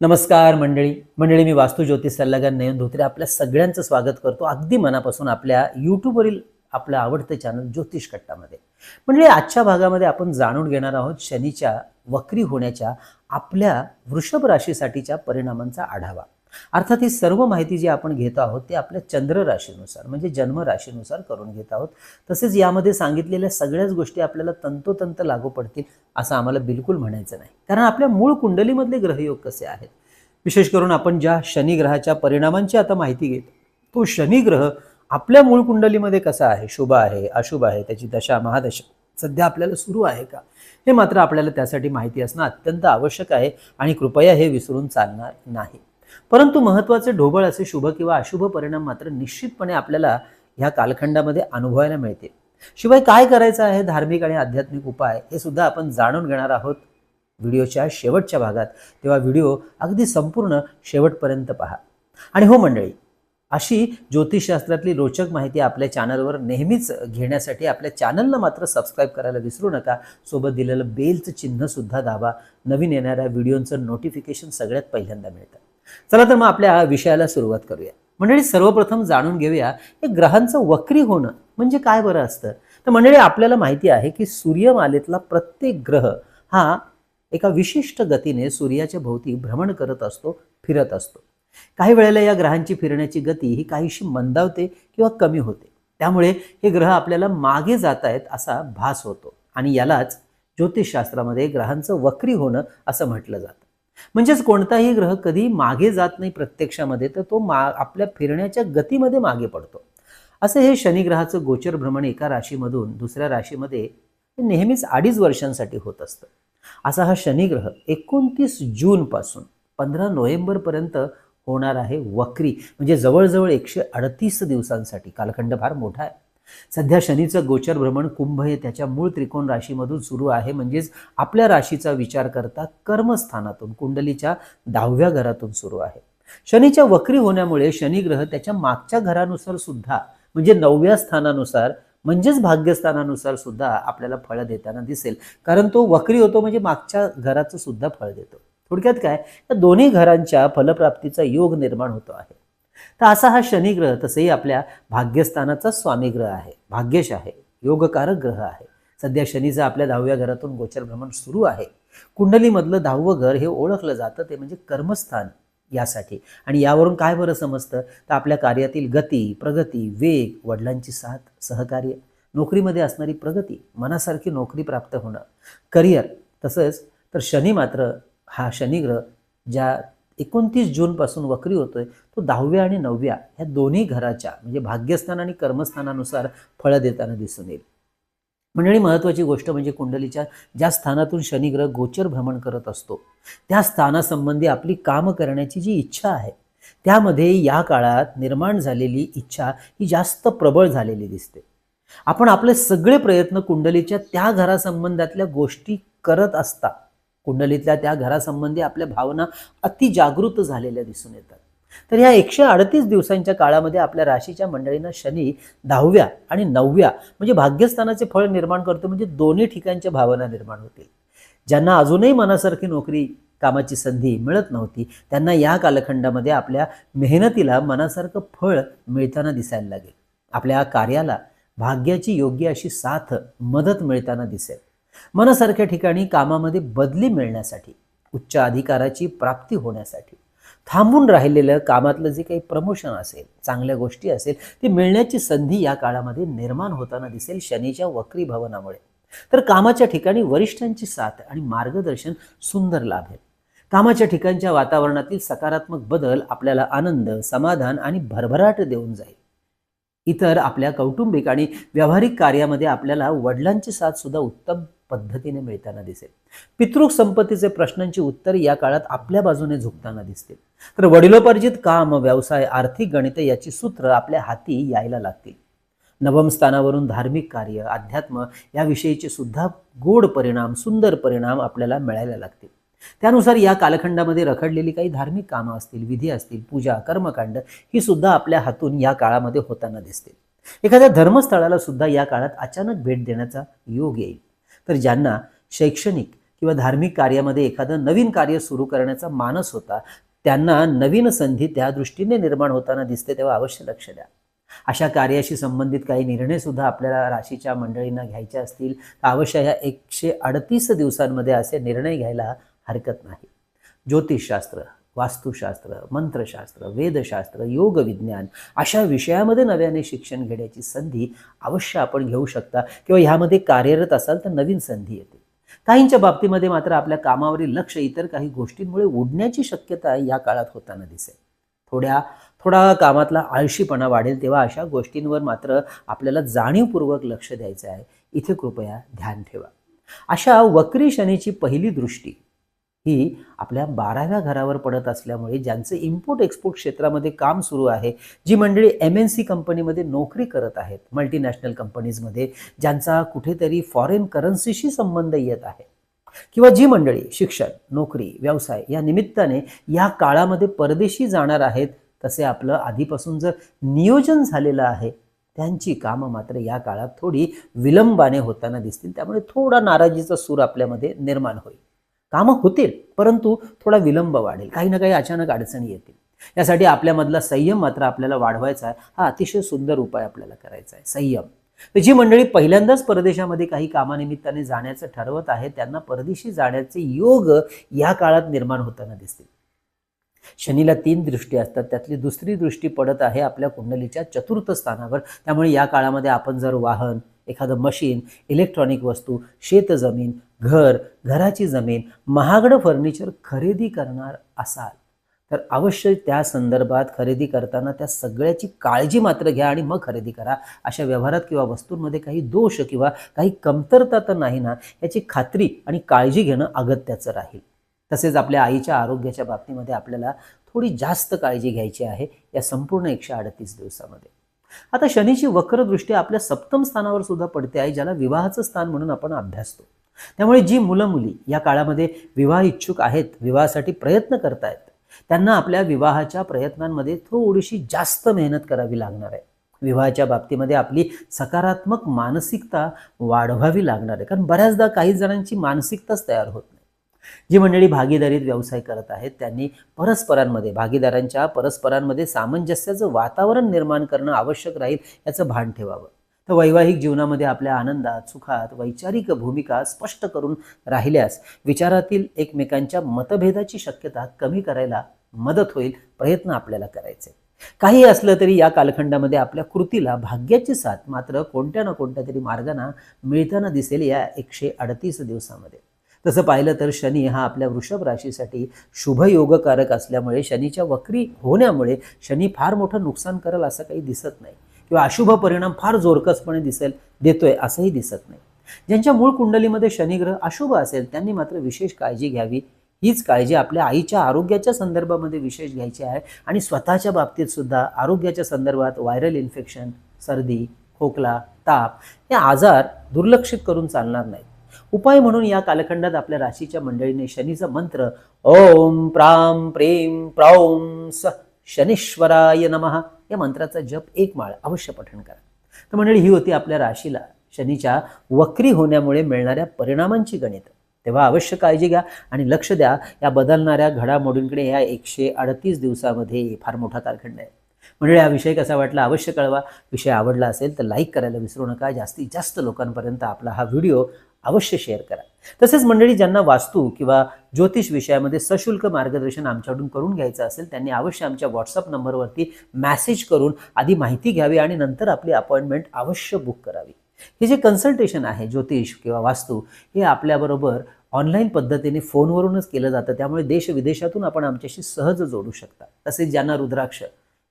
नमस्कार मंडळी. मंडळी मी वास्तू ज्योतिष सल्लागार नयन धोत्रे आपल्या सगळ्यांचं स्वागत करतो अगदी मनापासून आपल्या यूट्यूबवरील आपलं आवडतं चॅनल ज्योतिष कट्टामध्ये. म्हणजे आजच्या भागामध्ये आपण जाणून घेणार आहोत शनीच्या वक्री होण्याच्या आपल्या वृषभ राशीसाठीच्या परिणामांचा आढावा. अर्थात ही सर्व माहिती जी आपण घेत आहोत ते आपल्या चंद्र राशीनुसार म्हणजे जन्म राशीनुसार करून घेत आहोत. तसेच यामध्ये सांगितलेल्या सगळ्याच गोष्टी आपल्याला तंतोतंत लागू पडतील असं आम्हाला बिलकुल म्हणायचं नाही. कारण आपल्या मूळ कुंडलीमधले ग्रहयोग कसे आहेत? विशेष करून आपण ज्या शनी ग्रहाच्या परिणामांची आता माहिती घेतो तो शनिग्रह आपल्या मूळ कुंडलीमध्ये कसा आहे? शुभ आहे अशुभ आहे त्याची दशा महादशा सध्या आपल्याला सुरू आहे का? हे मात्र आपल्याला त्यासाठी माहिती असणं अत्यंत आवश्यक आहे आणि कृपया हे विसरून चालणार नाही. परंतु महत्त्वाचे ढोबळ असे शुभ किंवा अशुभ परिणाम मात्र निश्चितपणे आपल्याला ह्या कालखंडामध्ये अनुभवायला मिळते शिवाय काय करायचं आहे? धार्मिक आणि आध्यात्मिक उपाय हे सुद्धा आपण जाणून घेणार आहोत व्हिडिओच्या शेवटच्या भागात. तेव्हा व्हिडिओ अगदी संपूर्ण शेवटपर्यंत पहा. आणि हो मंडळी अशी ज्योतिषशास्त्रातली रोचक माहिती आपल्या चॅनलवर नेहमीच घेण्यासाठी आपल्या चॅनलला मात्र सबस्क्राईब करायला विसरू नका. सोबत दिलेलं बेलचं चिन्ह सुद्धा दाबा. नवीन येणाऱ्या व्हिडिओचं नोटिफिकेशन सगळ्यात पहिल्यांदा मिळतं. चला तर मग आपल्या विषयाला सुरुवात करूया. मंडळी सर्वप्रथम जाणून घेऊया हे ग्रहांचं वक्री होणं म्हणजे काय बरं असतं? तर मंडळी आपल्याला माहिती आहे की सूर्यमालेतला प्रत्येक ग्रह हा एका विशिष्ट गतीने सूर्याच्या भोवती भ्रमण करत असतो फिरत असतो. काही वेळेला या ग्रहांची फिरण्याची गती ही काहीशी मंदावते किंवा कमी होते. त्यामुळे हे ग्रह आपल्याला मागे जात आहेत असा भास होतो आणि यालाच ज्योतिषशास्त्रामध्ये ग्रहांचं वक्री होणं असं म्हटलं जातं. म्हणजेच कोणताही ग्रह कधी मागे जात नाही प्रत्यक्षामध्ये तर तो मा आपल्या फिरण्याच्या गतीमध्ये मागे पडतो. असं हे शनिग्रहाचं गोचर भ्रमण एका राशीमधून दुसऱ्या राशीमध्ये नेहमीच अडीच वर्षांसाठी होत असतं. असा हा शनिग्रह एकोणतीस जूनपासून पंधरा नोव्हेंबरपर्यंत होणार आहे वक्री म्हणजे जवळजवळ एकशे अडतीस दिवसांसाठी. कालखंड फार मोठा आहे. सध्या शनीचं गोचर भ्रमण कुंभ हे त्याच्या मूळ त्रिकोण राशीमधून सुरू आहे. म्हणजेच आपल्या राशीचा विचार करता कर्मस्थानातून कुंडलीच्या दहाव्या घरातून सुरू आहे. शनीच्या वक्री होण्यामुळे शनिग्रह त्याच्या मागच्या घरानुसार सुद्धा म्हणजे नवव्या स्थानानुसार म्हणजेच भाग्यस्थानानुसार सुद्धा आपल्याला फळं देताना दिसेल. कारण तो वक्री होतो म्हणजे मागच्या घराचं सुद्धा फळ देतो. थोडक्यात काय? या दोन्ही घरांच्या फलप्राप्तीचा योग निर्माण होतो आहे. तर असा हा शनिग्रह तसंही आपल्या भाग्यस्थानाचा स्वामी ग्रह आहे. भाग्यश आहे. योगकारक ग्रह आहे. सध्या शनीचं आपल्या दहाव्या घरातून गोचर भ्रमण सुरू आहे. कुंडलीमधलं दहावं घर हे ओळखलं जातं. ते म्हणजे कर्मस्थान यासाठी. आणि यावरून काय बरं समजतं? तर आपल्या कार्यातील गती प्रगती वेग वडिलांची साथ सहकार्य नोकरीमध्ये असणारी प्रगती मनासारखी नोकरी प्राप्त होणं करिअर तसंच तर शनी मात्र हा शनिग्रह ज्या एकोणतीस जूनपासून वक्री होतोय तो दहाव्या आणि नवव्या ह्या दोन्ही घराच्या म्हणजे भाग्यस्थान आणि कर्मस्थानानुसार फळं देताना दिसून येईल. मंडळी महत्त्वाची गोष्ट म्हणजे कुंडलीच्या ज्या स्थानातून शनिग्रह गोचर भ्रमण करत असतो त्या स्थानासंबंधी आपली काम करण्याची जी इच्छा आहे त्यामध्ये या काळात निर्माण झालेली इच्छा ही जास्त प्रबळ झालेली दिसते. आपण आपले सगळे प्रयत्न कुंडलीच्या त्या घरासंबंधातल्या गोष्टी करत असता कुंडलीतल्या त्या घरासंबंधी आपल्या भावना अति जागृत झालेल्या दिसून येतात. तर ह्या एकशे अडतीस दिवसांच्या काळामध्ये आपल्या राशीच्या मंडळींना शनी दहाव्या आणि नवव्या म्हणजे भाग्यस्थानाचे फळ निर्माण करतो म्हणजे दोन्ही ठिकाणच्या भावना निर्माण होतील. ज्यांना अजूनही मनासारखी नोकरी कामाची संधी मिळत नव्हती त्यांना या कालखंडामध्ये आपल्या मेहनतीला मनासारखं फळ मिळताना दिसायला लागेल. आपल्या कार्याला भाग्याची योग्य अशी साथ मदत मिळताना दिसेल. मनासारख्या ठिकाणी कामामध्ये बदली मिळण्यासाठी उच्च अधिकाराची प्राप्ती होण्यासाठी थांबून राहिलेलं कामातलं जे काही प्रमोशन असेल चांगल्या गोष्टी असेल ती मिळण्याची संधी या काळामध्ये निर्माण होताना दिसेल शनीच्या वक्री भवनामुळे. तर कामाच्या ठिकाणी वरिष्ठांची साथ आणि मार्गदर्शन सुंदर लाभेल. कामाच्या ठिकाणच्या वातावरणातील सकारात्मक बदल आपल्याला आनंद समाधान आणि भरभराट देऊन जाईल. इतर आपल्या कौटुंबिक आणि व्यावहारिक कार्यामध्ये आपल्याला वडिलांची साथ सुद्धा उत्तम पद्धतीने मिळताना दिसेल. पितृक संपत्तीचे प्रश्नांची उत्तरे या काळात आपल्या बाजूने झुकताना दिसतील. तर वडिलोपार्जित काम व्यवसाय आर्थिक गणित याची सूत्र आपल्या हाती यायला लागतील. नवम स्थानावरून धार्मिक कार्य अध्यात्म याविषयीचे सुद्धा गोड परिणाम सुंदर परिणाम आपल्याला मिळायला लागतील. त्यानुसार या कालखंडामध्ये रखडलेली काही धार्मिक कामं असतील विधी असतील पूजा कर्मकांड ही सुद्धा आपल्या हातून या काळामध्ये होताना दिसतील. एखाद्या धर्मस्थळाला सुद्धा या काळात अचानक भेट देण्याचा योग येईल. तर ज्यांना शैक्षणिक किंवा धार्मिक कार्यामध्ये एखादं नवीन कार्य सुरू करण्याचा मानस होता त्यांना नवीन संधी त्या दृष्टीने निर्माण होताना दिसते तेव्हा अवश्य लक्ष द्या. अशा कार्याशी संबंधित काही निर्णयसुद्धा आपल्याला राशीच्या मंडळींना घ्यायचे असतील तर अवश्य ह्या एकशे अडतीस दिवसांमध्ये असे निर्णय घ्यायला हरकत नाही. ज्योतिषशास्त्र वास्तुशास्त्र मंत्रशास्त्र वेदशास्त्र योग विज्ञान अशा विषयामध्ये नव्याने शिक्षण घेण्याची संधी अवश्य आपण घेऊ शकता. किंवा ह्यामध्ये कार्यरत असाल तर नवीन संधी येते. काहींच्या बाबतीमध्ये मात्र आपल्या कामावरील लक्ष इतर काही गोष्टींमुळे उडण्याची शक्यता या काळात होताना दिसेल. थोड्या थोडा कामातला आळशीपणा वाढेल तेव्हा अशा गोष्टींवर मात्र आपल्याला जाणीवपूर्वक लक्ष द्यायचं आहे. इथे कृपया ध्यान ठेवा. अशा वक्री शनीची पहिली दृष्टी ही आपल्या बाराव्या घरावर पडत असल्यामुळे ज्यांचं इम्पोर्ट एक्सपोर्ट क्षेत्रामध्ये काम सुरू आहे जी मंडळी एम एन सी कंपनीमध्ये नोकरी करत आहेत मल्टीनॅशनल कंपनीजमध्ये ज्यांचा कुठेतरी फॉरेन करन्सीशी संबंध येत आहे. किंवा जी मंडळी शिक्षण नोकरी व्यवसाय या निमित्ताने या काळामध्ये परदेशी जाणार आहेत तसे आपलं आधीपासून जर नियोजन झालेलं आहे त्यांची कामं मात्र या काळात थोडी विलंबाने होताना दिसतील. त्यामुळे थोडा नाराजीचा सूर आपल्यामध्ये निर्माण होईल. कामं होतील परंतु थोडा विलंब वाढेल. काही ना काही अचानक अडचणी येतील. यासाठी आपल्यामधला संयम मात्र आपल्याला वाढवायचा आहे. हा अतिशय सुंदर उपाय आपल्याला करायचा आहे. संयम. जी मंडळी पहिल्यांदाच परदेशामध्ये काही कामानिमित्ताने जाण्याचं ठरवत आहे त्यांना परदेशी जाण्याचे योग या काळात निर्माण होताना दिसतील. शनीला तीन दृष्टी असतात. त्यातली दुसरी दृष्टी पडत आहे आपल्या कुंडलीच्या चतुर्थ स्थानावर. त्यामुळे या काळामध्ये आपण जर वाहन एखादं मशीन इलेक्ट्रॉनिक वस्तू शेतजमीन घर घराची जमीन महागडं फर्निचर खरेदी करणार असाल तर अवश्य त्या संदर्भात खरेदी करताना त्या सगळ्याची काळजी मात्र घ्या आणि मग खरेदी करा. अशा व्यवहारात किंवा वस्तूंमध्ये काही दोष किंवा काही कमतरता तर नाही ना याची खात्री आणि काळजी घेणं अगत्याचं राहील. तसेच आपल्या आईच्या आरोग्याच्या बाबतीमध्ये आपल्याला थोडी जास्त काळजी घ्यायची आहे या संपूर्ण एकशे अडतीस दिवसामध्ये. आता शनीची वक्रदृष्टी आपल्या सप्तम स्थानावर सुद्धा पडते. आहे ज्याला विवाहाचं स्थान म्हणून आपण अभ्यासतो. त्यामुळे जी मुलं मुली या काळामध्ये विवाह इच्छुक आहेत विवाहासाठी प्रयत्न करतायत त्यांना आपल्या विवाहाच्या प्रयत्नांमध्ये थोडीशी जास्त मेहनत करावी लागणार आहे. विवाहाच्या बाबतीमध्ये आपली सकारात्मक मानसिकता वाढवावी लागणार आहे. कारण बऱ्याचदा काही जणांची मानसिकताच तयार होत नाही. जी मंडळी भागीदारीत व्यवसाय करत आहेत त्यांनी परस्परांमध्ये भागीदारांच्या परस्परांमध्ये सामंजस्याचं वातावरण निर्माण करणं आवश्यक राहील याचं भान ठेवावं. तर वैवाहिक जीवनामध्ये आपल्या आनंदात सुखात वैचारिक भूमिका स्पष्ट करून राहिल्यास विचारातील एकमेकांच्या मतभेदाची शक्यता कमी करायला मदत होईल प्रयत्न आपल्याला करायचे. काही असलं तरी या कालखंडामध्ये आपल्या कृतीला भाग्याची साथ मात्र कोणत्या ना कोणत्या तरी मार्गाने मिळताना दिसेल या एकशे अडतीस दिवसामध्ये. तसं पाहिलं तर शनी हा आपल्या वृषभ राशीसाठी शुभयोगकारक असल्यामुळे शनीच्या वक्री होण्यामुळे शनी फार मोठं नुकसान करेल असं काही दिसत नाही. किंवा अशुभ परिणाम फार जोरकसपणे दिसेल देतोय असंही दिसत नाही. ज्यांच्या मूळ कुंडलीमध्ये शनिग्रह अशुभ असेल त्यांनी मात्र विशेष काळजी घ्यावी. हीच काळजी आपल्या आईच्या आरोग्याच्या संदर्भामध्ये विशेष घ्यायची आहे आणि स्वतःच्या बाबतीत सुद्धा आरोग्याच्या संदर्भात व्हायरल इन्फेक्शन सर्दी खोकला ताप हे आजार दुर्लक्षित करून चालणार नाहीत. उपाय म्हणून या कालखंडात आपल्या राशीच्या मंडळीने शनीचा मंत्र ओम प्राम प्रेम प्रौम स शनीश्वराय नमः या मंत्राचा जप एक माळ अवश्य पठण करा. तर मंडळी ही होती आपल्या राशीला. शनीच्या वक्री होण्यामुळे मिळणाऱ्या परिणामांची गणित. तेव्हा अवश्य काळजी घ्या आणि लक्ष द्या या बदलणाऱ्या घडामोडींकडे या एकशे अडतीस दिवसामध्ये फार मोठा कालखंड आहे. म्हणजे हा विषय कसा वाटला अवश्य कळवा. विषय आवडला असेल तर लाईक करायला विसरू नका. जास्तीत जास्त लोकांपर्यंत आपला हा व्हिडिओ अवश्य शेअर करा. तसेच मंडळी ज्यांना वास्तू किंवा ज्योतिष विषयामध्ये सशुल्क मार्गदर्शन आमच्याकडून करून घ्यायचं असेल त्यांनी अवश्य आमच्या व्हॉट्सअप नंबरवरती मॅसेज करून आधी माहिती घ्यावी आणि नंतर आपली अपॉइंटमेंट अवश्य बुक करावी. हे जे कन्सल्टेशन आहे ज्योतिष किंवा वास्तू हे आपल्याबरोबर ऑनलाईन पद्धतीने फोनवरूनच केलं जातं. त्यामुळे देश विदेशातून आपण आमच्याशी सहज जोडू शकता. तसेच ज्यांना रुद्राक्ष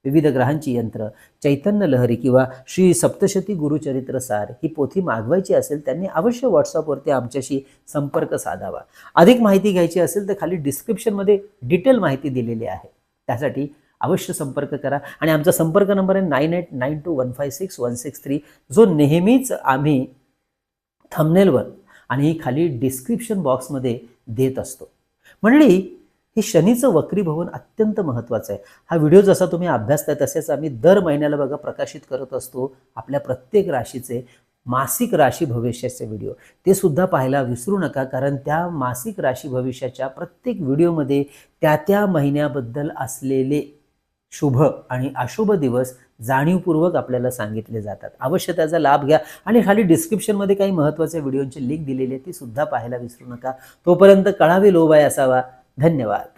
विविध ग्रहांची यंत्र चैतन्य लहरी किंवा श्री सप्तशती गुरुचरित्र सार ही पोथी मागवायची असेल त्यांनी अवश्य व्हॉट्सअपवरती आमच्याशी संपर्क साधावा. अधिक माहिती घ्यायची असेल तर खाली डिस्क्रिप्शनमध्ये डिटेल माहिती दिलेली आहे. त्यासाठी अवश्य संपर्क करा आणि आमचा संपर्क नंबर आहे nine eight nine two one five six one six three जो नेहमीच आम्ही थंबनेलवर आणि खाली डिस्क्रिप्शन बॉक्समध्ये देत असतो. मंडळी हे शनीचं वक्रीभवन अत्यंत महत्त्वाचं आहे. हा व्हिडिओ जसा तुम्ही अभ्यासताय तसेच आम्ही दर महिन्याला बघा प्रकाशित करत असतो आपल्या प्रत्येक राशीचे मासिक राशी भविष्याचे व्हिडिओ. ते सुद्धा पाहायला विसरू नका कारण त्या मासिक राशी भविष्याच्या प्रत्येक व्हिडिओमध्ये त्या त्या महिन्याबद्दल असलेले शुभ आणि अशुभ दिवस जाणीवपूर्वक आपल्याला सांगितले जातात. अवश्य त्याचा लाभ घ्या आणि खाली डिस्क्रिप्शनमध्ये काही महत्त्वाच्या व्हिडिओची लिंक दिलेली आहे ती सुद्धा पाहायला विसरू नका. तोपर्यंत कळावे लोभाय असावा. धन्यवाद